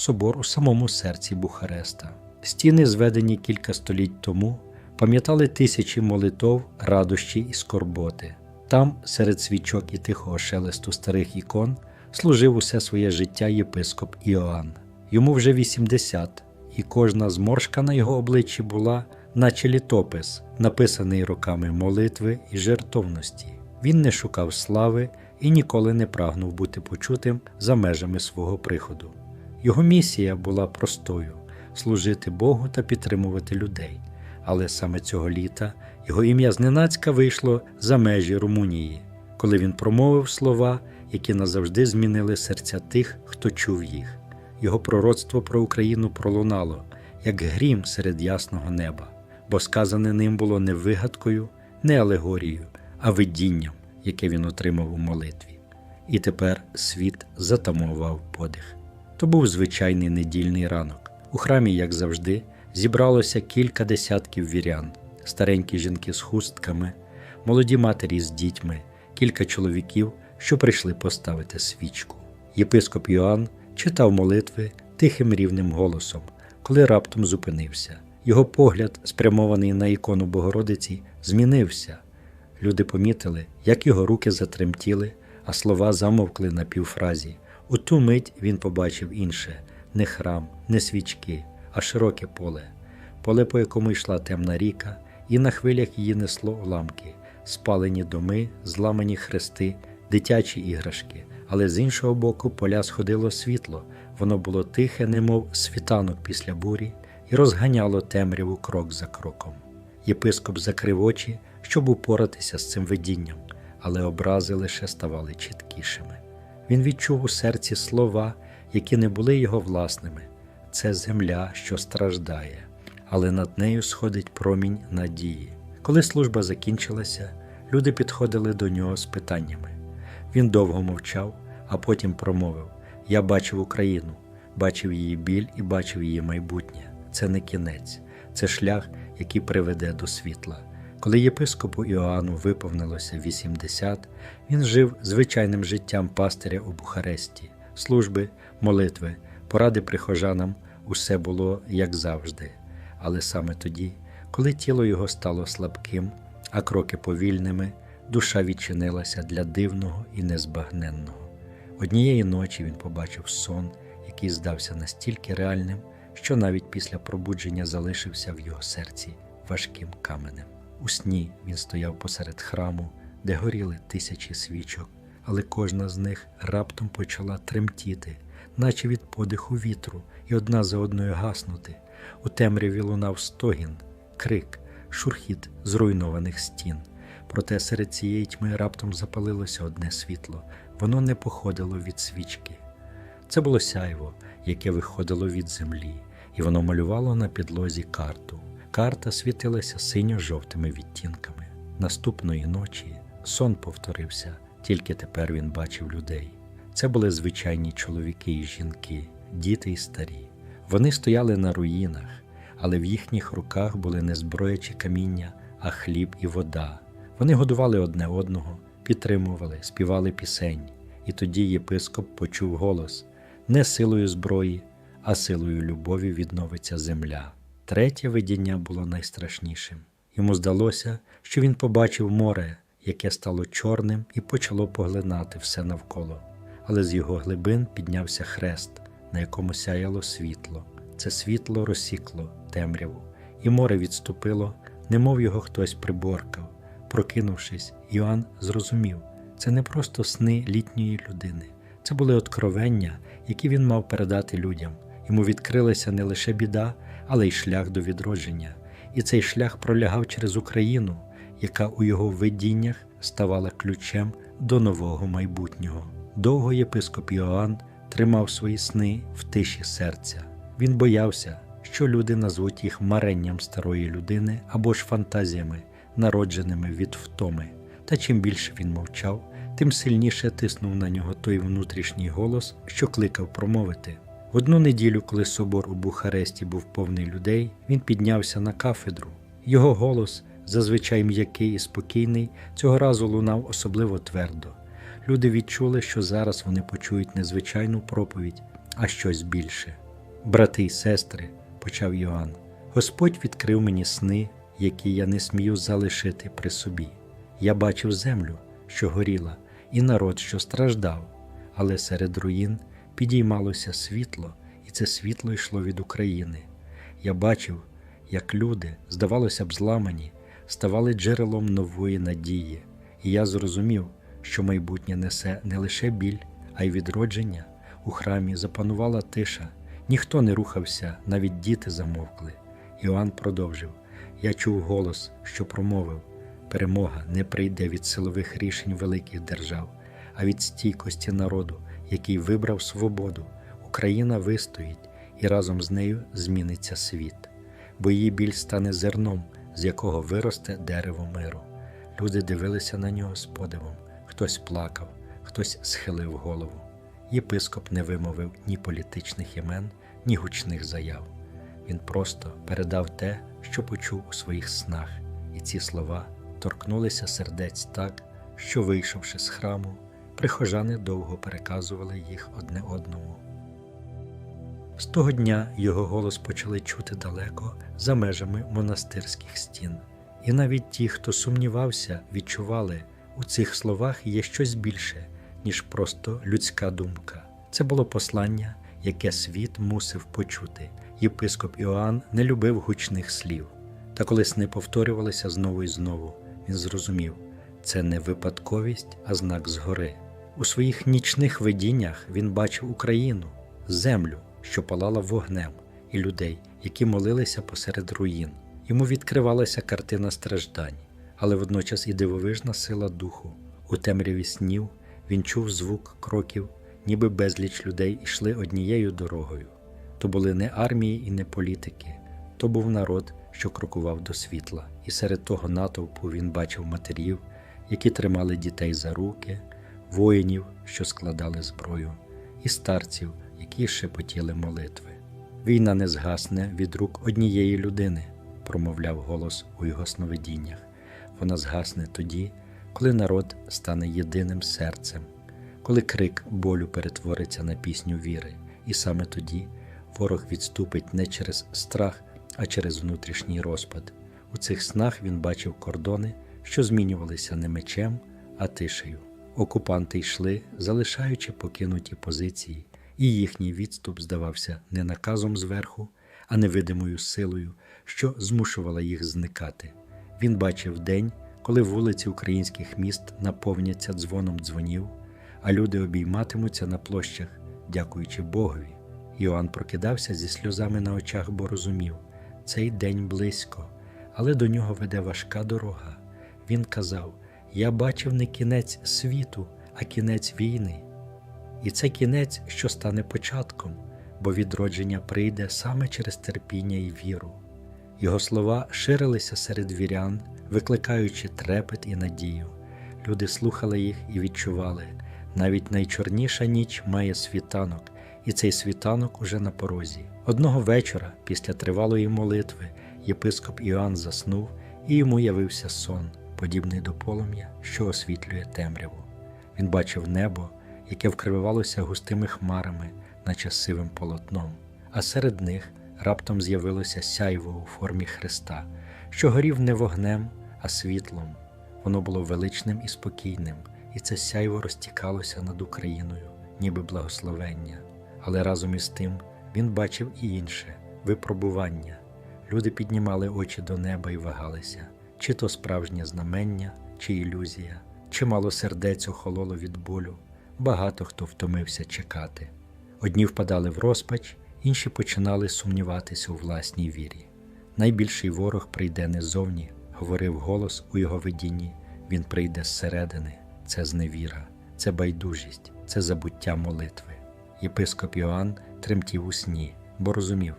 собор у самому серці Бухареста. Стіни, зведені кілька століть тому, пам'ятали тисячі молитов, радощі і скорботи. Там, серед свічок і тихого шелесту старих ікон, служив усе своє життя єпископ Іоанн. Йому вже 80, і кожна зморшка на його обличчі була, наче літопис, написаний роками молитви і жертовності. Він не шукав слави і ніколи не прагнув бути почутим за межами свого приходу. Його місія була простою служити Богу та підтримувати людей. Але саме цього літа його ім'я зненацька вийшло за межі Румунії, коли він промовив слова, які назавжди змінили серця тих, хто чув їх. Його пророцтво про Україну пролунало, як грім серед ясного неба, бо сказане ним було не вигадкою, не алегорією, а видінням, яке він отримав у молитві. І тепер світ затамував подих. То був звичайний недільний ранок. У храмі, як завжди, зібралося кілька десятків вірян, старенькі жінки з хустками, молоді матері з дітьми, кілька чоловіків, що прийшли поставити свічку. Єпископ Йоанн читав молитви тихим рівним голосом, коли раптом зупинився. Його погляд, спрямований на ікону Богородиці, змінився. Люди помітили, як його руки затремтіли, а слова замовкли на півфразі. У ту мить він побачив інше не храм, не свічки, а широке поле, поле, по якому йшла темна ріка, і на хвилях її несло уламки, спалені доми, зламані хрести, дитячі іграшки. Але з іншого боку поля сходило світло, воно було тихе, немов світанок після бурі, і розганяло темряву крок за кроком. Єпископ закрив очі, щоб упоратися з цим видінням, але образи лише ставали чіткішими. Він відчув у серці слова, які не були його власними. Це земля, що страждає, але над нею сходить промінь надії. Коли служба закінчилася, люди підходили до нього з питаннями. Він довго мовчав, а потім промовив: Я бачив Україну, бачив її біль і бачив її майбутнє. Це не кінець, це шлях, який приведе до світла. Коли єпископу Іоанну виповнилося 80, він жив звичайним життям пастиря у Бухаресті, служби, молитви, поради прихожанам усе було як завжди. Але саме тоді, коли тіло його стало слабким, а кроки повільними, душа відчинилася для дивного і незбагненного. Однієї ночі він побачив сон, який здався настільки реальним, що навіть після пробудження залишився в його серці важким каменем. У сні він стояв посеред храму, де горіли тисячі свічок, але кожна з них раптом почала тремтіти, наче від подиху вітру, і одна за одною гаснути. У темряві лунав стогін, крик, шурхіт зруйнованих стін. Проте серед цієї тьми раптом запалилося одне світло, воно не походило від свічки. Це було сяйво, яке виходило від землі, і воно малювало на підлозі карту. Карта світилася синьо-жовтими відтінками. Наступної ночі сон повторився, тільки тепер він бачив людей. Це були звичайні чоловіки і жінки, діти й старі. Вони стояли на руїнах, але в їхніх руках були не зброя чи каміння, а хліб і вода. Вони годували одне одного, підтримували, співали пісень, і тоді єпископ почув голос: не силою зброї, а силою любові відновиться земля. Третє видіння було найстрашнішим. Йому здалося, що він побачив море, яке стало чорним і почало поглинати все навколо. Але з його глибин піднявся хрест, на якому сяяло світло. Це світло розсікло темряву, і море відступило, немов його хтось приборкав. Прокинувшись, Йоанн зрозумів, це не просто сни літньої людини, це були откровення, які він мав передати людям. Йому відкрилася не лише біда, але й шлях до відродження. І цей шлях пролягав через Україну, яка у його видіннях ставала ключем до нового майбутнього. Довго єпископ Йоанн тримав свої сни в тиші серця. Він боявся, що люди назвуть їх маренням старої людини або ж фантазіями, народженими від втоми. Та чим більше він мовчав, тим сильніше тиснув на нього той внутрішній голос, що кликав промовити. В одну неділю, коли собор у Бухаресті був повний людей, він піднявся на кафедру. Його голос, зазвичай м'який і спокійний, цього разу лунав особливо твердо. Люди відчули, що зараз вони почують не звичайну проповідь, а щось більше. Брати й сестри, почав Йоанн, Господь відкрив мені сни, які я не смію залишити при собі. Я бачив землю, що горіла, і народ, що страждав, але серед руїн підіймалося світло, і це світло йшло від України. Я бачив, як люди, здавалося б, зламані, ставали джерелом нової надії, і я зрозумів, що майбутнє несе не лише біль, а й відродження. У храмі запанувала тиша, ніхто не рухався, навіть діти замовкли. Іоанн продовжив: Я чув голос, що промовив: перемога не прийде від силових рішень великих держав, а від стійкості народу, який вибрав свободу. Україна вистоїть, і разом з нею зміниться світ, бо її біль стане зерном, з якого виросте дерево миру. Люди дивилися на нього з подивом, хтось плакав, хтось схилив голову. Єпископ не вимовив ні політичних імен, ні гучних заяв. Він просто передав те, що почув у своїх снах, і ці слова торкнулися сердець так, що, вийшовши з храму, прихожани довго переказували їх одне одному. З того дня його голос почали чути далеко за межами монастирських стін, і навіть ті, хто сумнівався, відчували, у цих словах є щось більше, ніж просто людська думка. Це було послання, яке світ мусив почути. Єпископ Іоанн не любив гучних слів, та коли сни повторювалися знову і знову, він зрозумів це не випадковість, а знак згори. У своїх нічних видіннях він бачив Україну, землю, що палала вогнем, і людей, які молилися посеред руїн. Йому відкривалася картина страждань, але водночас і дивовижна сила духу. У темряві снів він чув звук кроків, ніби безліч людей йшли однією дорогою. То були не армії і не політики, то був народ, що крокував до світла, і серед того натовпу він бачив матерів, які тримали дітей за руки, воїнів, що складали зброю, і старців, які шепотіли молитви. Війна не згасне від рук однієї людини, промовляв голос у його сновидіннях. Вона згасне тоді, коли народ стане єдиним серцем, коли крик болю перетвориться на пісню віри, і саме тоді ворог відступить не через страх, а через внутрішній розпад. У цих снах він бачив кордони, що змінювалися не мечем, а тишею. Окупанти йшли, залишаючи покинуті позиції, і їхній відступ здавався не наказом зверху, а невидимою силою, що змушувала їх зникати. Він бачив день, коли вулиці українських міст наповняться дзвоном дзвонів, а люди обійматимуться на площах, дякуючи Богові. Йоанн прокидався зі сльозами на очах, бо розумів, цей день близько, але до нього веде важка дорога. Він казав: Я бачив не кінець світу, а кінець війни. І це кінець, що стане початком, бо відродження прийде саме через терпіння і віру. Його слова ширилися серед вірян, викликаючи трепет і надію. Люди слухали їх і відчували, навіть найчорніша ніч має світанок, і цей світанок уже на порозі. Одного вечора, після тривалої молитви, єпископ Іоанн заснув, і йому явився сон, подібний до полум'я, що освітлює темряву. Він бачив небо, яке вкривалося густими хмарами, наче сивим полотном, а серед них раптом з'явилося сяйво у формі Христа, що горів не вогнем, а світлом. Воно було величним і спокійним, і це сяйво розтікалося над Україною, ніби благословення. Але разом із тим він бачив і інше випробування. Люди піднімали очі до неба і вагалися, чи то справжнє знамення, чи ілюзія, чимало сердець охололо від болю, багато хто втомився чекати. Одні впадали в розпач, інші починали сумніватися у власній вірі. Найбільший ворог прийде не ззовні, говорив голос у його видінні. Він прийде зсередини. Це зневіра, це байдужість, це забуття молитви. Єпископ Йоанн тремтів у сні, бо розумів,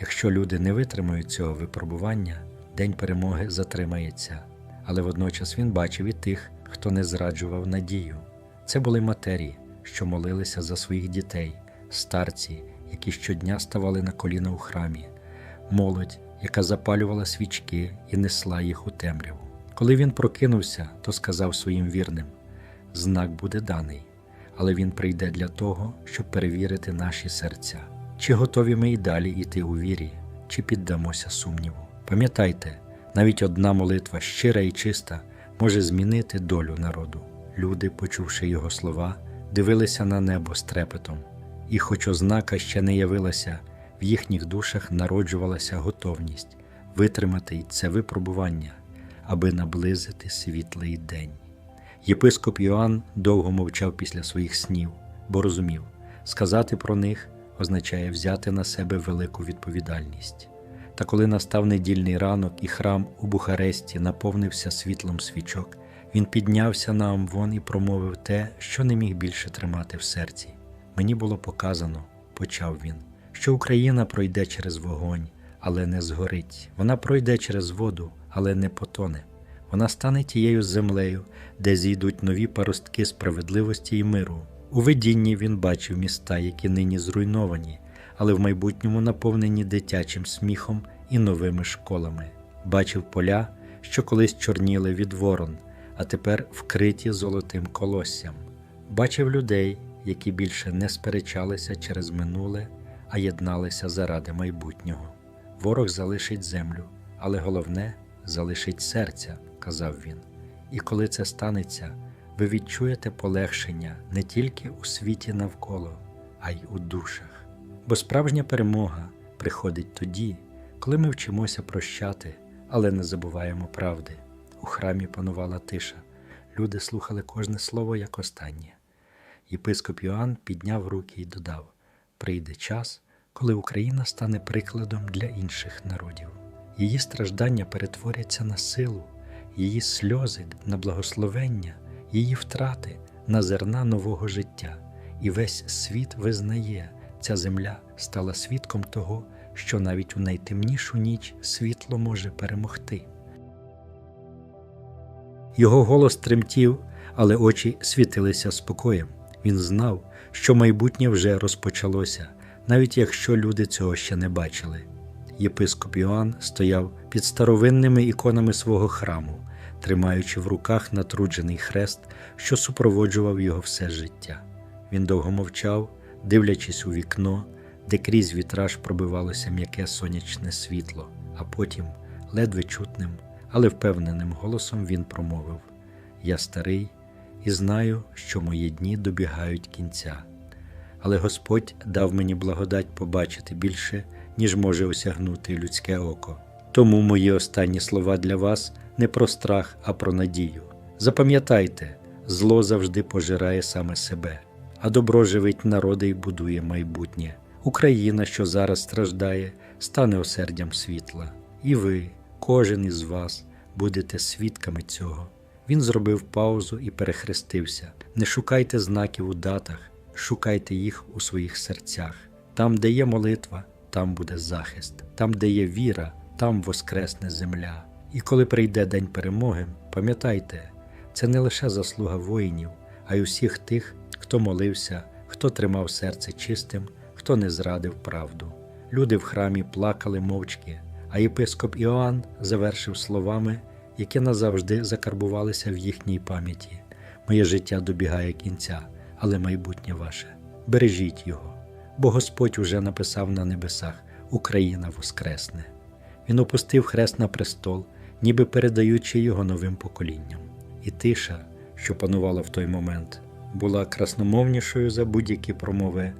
якщо люди не витримають цього випробування, день перемоги затримається. Але водночас він бачив і тих, хто не зраджував надію. Це були матері, що молилися за своїх дітей, старці, які щодня ставали на коліна у храмі, молодь, яка запалювала свічки і несла їх у темряву. Коли він прокинувся, то сказав своїм вірним: знак буде даний, але він прийде для того, щоб перевірити наші серця. Чи готові ми й далі йти у вірі, чи піддамося сумніву? Пам'ятайте, навіть одна молитва щира і чиста може змінити долю народу. Люди, почувши його слова, дивилися на небо з трепетом, і, хоч ознака ще не явилася, в їхніх душах народжувалася готовність витримати це випробування, аби наблизити світлий день. Єпископ Йоанн довго мовчав після своїх снів, бо розумів, сказати про них означає взяти на себе велику відповідальність. Та коли настав недільний ранок і храм у Бухаресті наповнився світлом свічок, він піднявся на Амвон і промовив те, що не міг більше тримати в серці. Мені було показано, почав він, що Україна пройде через вогонь, але не згорить. Вона пройде через воду, але не потоне. Вона стане тією землею, де зійдуть нові паростки справедливості і миру. У видінні він бачив міста, які нині зруйновані, але в майбутньому наповнені дитячим сміхом і новими школами. Бачив поля, що колись чорніли від ворон, а тепер вкриті золотим колоссям. Бачив людей, які більше не сперечалися через минуле, а єдналися заради майбутнього. Ворог залишить землю, але головне залишить серця, казав він. І коли це станеться, ви відчуєте полегшення не тільки у світі навколо, а й у душах. Бо справжня перемога приходить тоді, коли ми вчимося прощати, але не забуваємо правди. У храмі панувала тиша. Люди слухали кожне слово як останнє. Єпископ Йоанн підняв руки і додав: прийде час, коли Україна стане прикладом для інших народів. Її страждання перетворяться на силу, її сльози на благословення, її втрати на зерна нового життя, і весь світ визнає, ця земля стала свідком того, що навіть у найтемнішу ніч світло може перемогти. Його голос тремтів, але очі світилися спокоєм. Він знав, що майбутнє вже розпочалося, навіть якщо люди цього ще не бачили. Єпископ Йоанн стояв під старовинними іконами свого храму, тримаючи в руках натруджений хрест, що супроводжував його все життя. Він довго мовчав, дивлячись у вікно, де крізь вітраж пробивалося м'яке сонячне світло, а потім, ледве чутним, але впевненим голосом він промовив: Я старий і знаю, що мої дні добігають кінця. Але Господь дав мені благодать побачити більше, ніж може осягнути людське око. Тому мої останні слова для вас не про страх, а про надію. Запам'ятайте, зло завжди пожирає саме себе, а добро живить народи і будує майбутнє. Україна, що зараз страждає, стане осердям світла. І ви, кожен із вас, будете свідками цього. Він зробив паузу і перехрестився. Не шукайте знаків у датах, шукайте їх у своїх серцях. Там, де є молитва, там буде захист, там, де є віра, там воскресне земля. І коли прийде день перемоги, пам'ятайте, це не лише заслуга воїнів, а й усіх тих, хто молився, хто тримав серце чистим, хто не зрадив правду. Люди в храмі плакали мовчки, а єпископ Іоанн завершив словами, які назавжди закарбувалися в їхній пам'яті. Моє життя добігає кінця, але майбутнє ваше. Бережіть його, бо Господь уже написав на небесах Україна воскресне. Він опустив хрест на престол, ніби передаючи його новим поколінням. І тиша, що панувала в той момент, була красномовнішою за будь-які промови